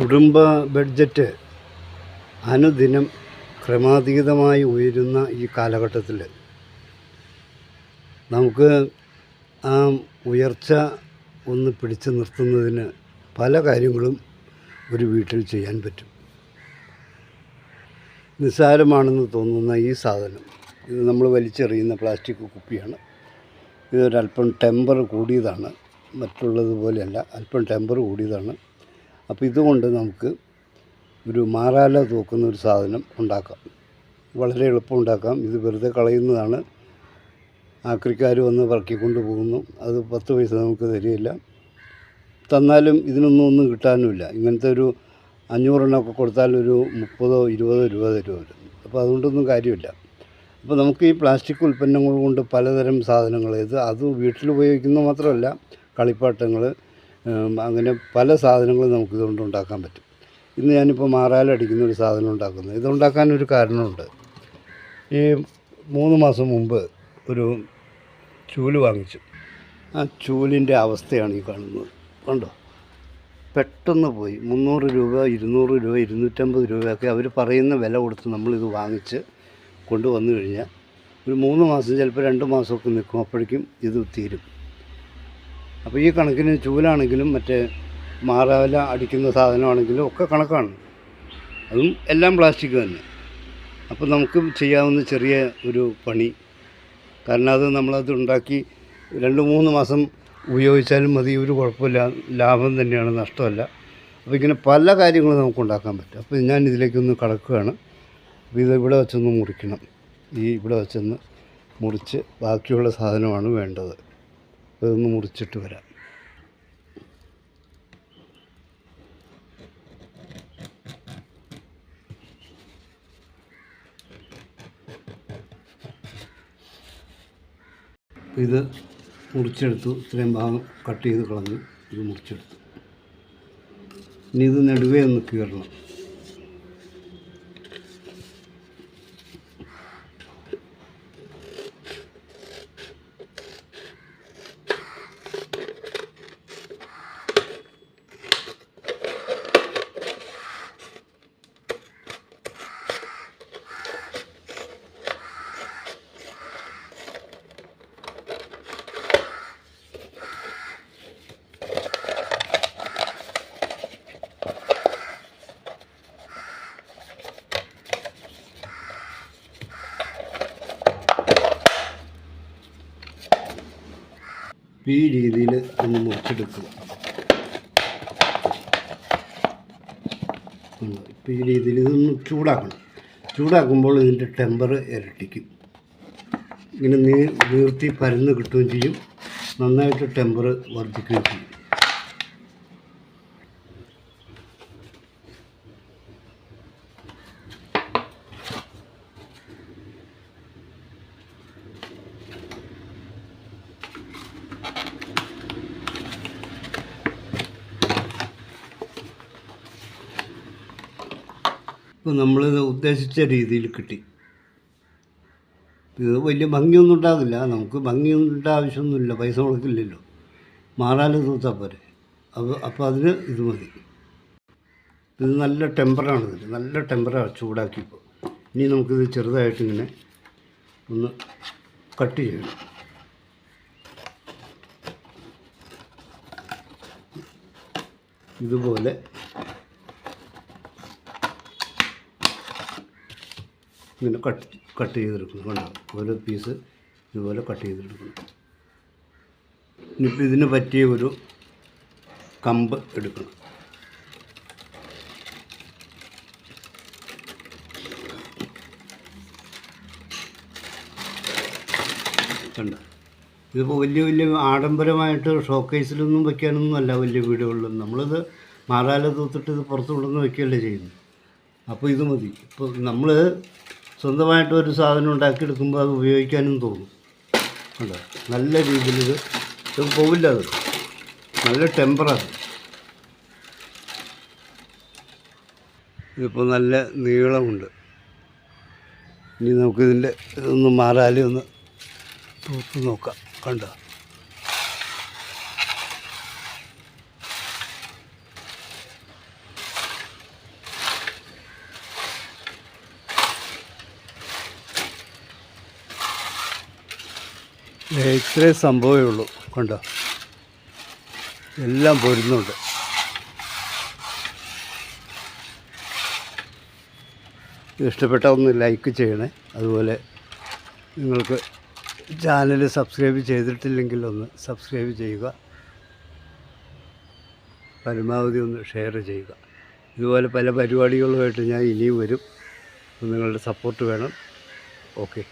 കുടുംബ ബഡ്ജറ്റ് അനുദിനം ക്രമാതീതമായി ഉയരുന്ന ഈ കാലഘട്ടത്തിൽ നമുക്ക് ആ ഉയർച്ച ഒന്ന് പിടിച്ചു നിർത്തുന്നതിന് പല കാര്യങ്ങളും ഒരു വീട്ടിൽ ചെയ്യാൻ പറ്റും. നിസ്സാരമാണെന്ന് തോന്നുന്ന ഈ സാധനം ഇത് നമ്മൾ വലിച്ചെറിയുന്ന പ്ലാസ്റ്റിക് കുപ്പിയാണ്. ഇതൊരല്പം ടെമ്പർ കൂടിയതാണ്. മറ്റുള്ളതുപോലെയല്ല അല്പം ടെമ്പർ കൂടിയതാണ്. അപ്പോൾ ഇതുകൊണ്ട് നമുക്ക് ഒരു മാറാല തൂക്കുന്ന ഒരു സാധനം ഉണ്ടാക്കാം. വളരെ എളുപ്പം ഉണ്ടാക്കാം. ഇത് വെറുതെ കളയുന്നതാണ്. ആക്രിക്കാർ വന്ന് പറക്കിക്കൊണ്ട് പോകുന്നു. അത് പത്ത് പൈസ നമുക്ക് തരികയില്ല. തന്നാലും ഇതിനൊന്നും ഒന്നും കിട്ടാനുമില്ല. ഇങ്ങനത്തെ ഒരു അഞ്ഞൂറെണ്ണമൊക്കെ കൊടുത്താൽ ഒരു മുപ്പതോ ഇരുപതോ രൂപ തരും അപ്പോൾ അതുകൊണ്ടൊന്നും കാര്യമില്ല. അപ്പോൾ നമുക്ക് ഈ പ്ലാസ്റ്റിക് ഉൽപ്പന്നങ്ങൾ കൊണ്ട് പലതരം സാധനങ്ങൾ ഇത് അത് വീട്ടിൽ ഉപയോഗിക്കുന്നത് മാത്രമല്ല കളിപ്പാട്ടങ്ങൾ അങ്ങനെ പല സാധനങ്ങളും നമുക്ക് ഇതുകൊണ്ട് ഉണ്ടാക്കാൻ പറ്റും. ഇന്ന് ഞാനിപ്പോൾ മാറാലടിക്കുന്ന ഒരു സാധനം ഉണ്ടാക്കുന്നത് ഇതുണ്ടാക്കാനൊരു കാരണമുണ്ട്. ഈ മൂന്ന് മാസം മുമ്പ് ഒരു ചൂൽ വാങ്ങിച്ചു. ആ ചൂലിന്റെ അവസ്ഥയാണ് ഈ കാണുന്നത്. കണ്ടോ? പെട്ടെന്ന് പോയി. മുന്നൂറ് രൂപ ഇരുന്നൂറ് രൂപ ഇരുന്നൂറ്റമ്പത് രൂപയൊക്കെ അവർ പറയുന്ന വില കൊടുത്ത് നമ്മളിത് വാങ്ങിച്ച് കൊണ്ടുവന്നു കഴിഞ്ഞാൽ ഒരു മൂന്ന് മാസം ചിലപ്പോൾ രണ്ട് മാസമൊക്കെ നിൽക്കും. അപ്പോഴേക്കും ഇത് തീരും. അപ്പോൾ ഈ കണക്കിന് ചൂലാണെങ്കിലും മറ്റേ മാറാവില അടിക്കുന്ന സാധനമാണെങ്കിലും ഒക്കെ കണക്കാണ്. അതും എല്ലാം പ്ലാസ്റ്റിക് തന്നെ. അപ്പോൾ നമുക്ക് ചെയ്യാവുന്ന ചെറിയ ഒരു പണി കാരണം അത് നമ്മളത് ഉണ്ടാക്കി രണ്ട് മൂന്ന് മാസം ഉപയോഗിച്ചാലും മതി ഒരു കുഴപ്പമില്ല ലാഭം തന്നെയാണ് നഷ്ടമല്ല. അപ്പോൾ ഇങ്ങനെ പല കാര്യങ്ങളും നമുക്ക് ഉണ്ടാക്കാൻ പറ്റും. അപ്പോൾ ഞാൻ ഇതിലേക്കൊന്ന് കടക്കുകയാണ്. അപ്പോൾ ഇത് ഇവിടെ വെച്ചൊന്ന് മുറിക്കണം. ഈ ഇവിടെ വെച്ചൊന്ന് മുറിച്ച് ബാക്കിയുള്ള സാധനമാണ് വേണ്ടത്. ഇതൊന്ന് മുറിച്ചിട്ട് വരാം. ഇത് മുറിച്ചെടുത്തു. ഇത്രയും ഭാഗം കട്ട് ചെയ്ത് കളഞ്ഞു. ഇത് മുറിച്ചെടുത്തു. ഇനി ഇത് നടുവേ ഒന്ന് കീറണം. ഈ രീതിയിൽ ഒന്ന് മുറിച്ചെടുക്കുക. ഇപ്പോൾ ഈ രീതിയിൽ ഇതൊന്ന് ചൂടാക്കണം. ചൂടാക്കുമ്പോൾ ഇതിന്റെ ടെമ്പർ ഇരട്ടിക്കും. ഇങ്ങനെ നീ നീർത്തി പരന്ന് കിട്ടുകയും ചെയ്യും. നന്നായിട്ട് ടെമ്പർ വർദ്ധിക്കുകയും ചെയ്യും. ഇപ്പോൾ നമ്മൾ ഉദ്ദേശിച്ച രീതിയിൽ കിട്ടി. ഇത് വലിയ ഭംഗിയൊന്നും ഉണ്ടാകില്ല നമുക്ക് ഭംഗിയുടെ ആവശ്യമൊന്നുമില്ല. പൈസ കൊടുക്കില്ലല്ലോ മാറാൽ തൂത്താൽ പോരെ. അപ്പോൾ അപ്പോൾ അതിന് ഇത് മതി. ഇത് നല്ല ടെമ്പറാണ് ഇതിന് നല്ല ടെമ്പറാണ് ചൂടാക്കിയപ്പോൾ ഇനി നമുക്കിത് ചെറുതായിട്ട് ഇങ്ങനെ ഒന്ന് കട്ട് ചെയ്യണം ഇതുപോലെ ഇങ്ങനെ കട്ട് കട്ട് ചെയ്തെടുക്കണം കണ്ടോ? ഓരോ പീസ് ഇതുപോലെ കട്ട് ചെയ്തെടുക്കണം ഇനിയിപ്പോൾ ഇതിന് പറ്റിയ ഒരു കമ്പ് എടുക്കണം. കണ്ട? ഇതിപ്പോൾ വലിയ വലിയ ആഡംബരമായിട്ട് ഷോക്കേസിലൊന്നും വെക്കാനൊന്നും അല്ല വലിയ വീടുകളിലും നമ്മളിത് മാറാല തൂത്തിട്ട് ഇത് പുറത്ത് കൊണ്ടുവന്ന് വെക്കുകയല്ലേ ചെയ്യുന്നത്? അപ്പോൾ ഇത് മതി. ഇപ്പോൾ നമ്മൾ സ്വന്തമായിട്ട് ഒരു സാധനം ഉണ്ടാക്കിയെടുക്കുമ്പോൾ അത് ഉപയോഗിക്കാനും തോന്നും. അല്ല നല്ല രീതിയിൽ ഇത് പോവില്ല അത്. നല്ല ടെമ്പറാണ് ഇതിപ്പോൾ നല്ല നീളമുണ്ട്. ഇനി നമുക്കിതിന്റെ ഇതൊന്ന് മാറാലി ഒന്ന് തൂത്ത് നോക്കാം. കണ്ടോ? ഇത്രേ സംഭവമേ ഉള്ളൂ. കണ്ടോ? എല്ലാം പൊരുന്നുണ്ട്. ഇഷ്ടപ്പെട്ട ഒന്ന് ലൈക്ക് ചെയ്യണേ. അതുപോലെ നിങ്ങൾക്ക് ചാനൽ സബ്സ്ക്രൈബ് ചെയ്തിട്ടില്ലെങ്കിൽ ഒന്ന് സബ്സ്ക്രൈബ് ചെയ്യുക. പരമാവധി ഒന്ന് ഷെയർ ചെയ്യുക. ഇതുപോലെ പല പരിപാടികളുമായിട്ട് ഞാൻ ഇനിയും വരും. നിങ്ങളുടെ സപ്പോർട്ട് വേണം. ഓക്കെ.